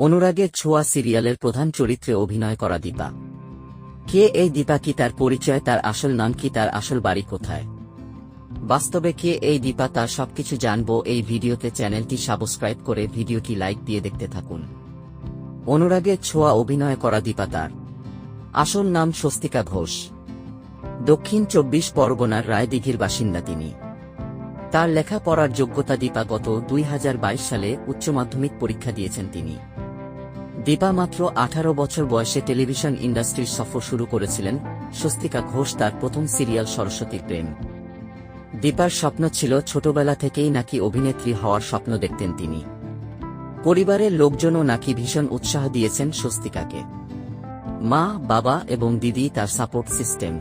অনুরাগের ছোঁয়া সিরিয়ালের প্রধান চরিত্রে অভিনয় করা দীপা। কে এই দীপা কি তার পরিচয়, তার আসল নাম কি, তার আসল বাড়ি কোথায়? বাস্তবে কে এই দীপা তার সবকিছু জানব, এই ভিডিওতে চ্যানেলটি সাবস্ক্রাইব করে ভিডিওটি লাইক দিয়ে দেখতে থাকুন। অনুরাগের ছোঁয়া অভিনয় করা দীপা তার। আসল নাম স্বস্তিকা ঘোষ। দক্ষিণ চব্বিশ পরগনার রায়দিঘির বাসিন্দা তিনি। তার লেখাপড়ার যোগ্যতা দীপা গত দুই হাজার বাইশ সালে উচ্চ মাধ্যমিক পরীক্ষা দিয়েছেন তিনি। দীপা মাত্র আঠারো বছর বয়সে টেলিভিশন ইন্ডাস্ট্রির সফর শুরু করেছিলেন স্বস্তিকা ঘোষ তার প্রথম সিরিয়াল সরস্বতী প্রেম। দীপার স্বপ্ন ছিল ছোটবেলা থেকেই নাকি অভিনেত্রী হওয়ার স্বপ্ন দেখতেন তিনি। পরিবারের লোকজনও নাকি ভীষণ উৎসাহ দিয়েছেন স্বস্তিকাকে। মা, বাবা এবং দিদি তার সাপোর্ট সিস্টেম।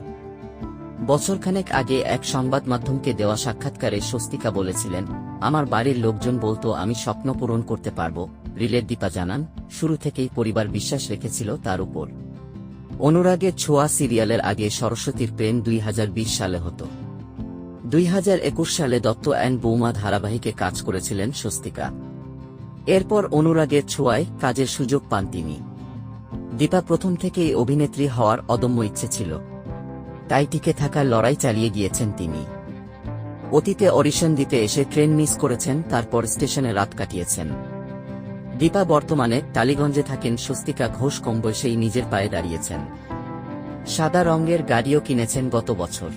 বছরখানেক আগে এক সংবাদ মাধ্যমকে দেওয়া সাক্ষাৎকারে স্বস্তিকা বলেছিলেন, আমার বাড়ির লোকজন বলতো আমি স্বপ্ন পূরণ করতে পারব রিলের দীপা জানান, শুরু থেকেই পরিবার বিশ্বাস রেখেছিল তার উপর। অনুরাগের ছোঁয়া সিরিয়ালের আগে সরস্বতীর প্রেম দুই সালে হতো। দুই সালে দত্ত অ্যান্ড বৌমা ধারাবাহিকে কাজ করেছিলেন স্বস্তিকা। এরপর অনুরাগের ছোঁয়ায় কাজের সুযোগ পান তিনি। দীপা প্রথম থেকেই অভিনেত্রী হওয়ার অদম্য ইচ্ছে ছিল। তাই টিকে থাকার লড়াই চালিয়ে গিয়েছেন তিনি। অতীতে অডিশন দিতে এসে ট্রেন মিস করেছেন, তারপর স্টেশনে রাত কাটিয়েছেন। দীপা বর্তমানে টালিগঞ্জে থাকেন স্বস্তিকা ঘোষ কম বয়সেই নিজের পায়ে দাঁড়িয়েছেন। সাদা রঙের গাড়িও কিনেছেন গত বছর।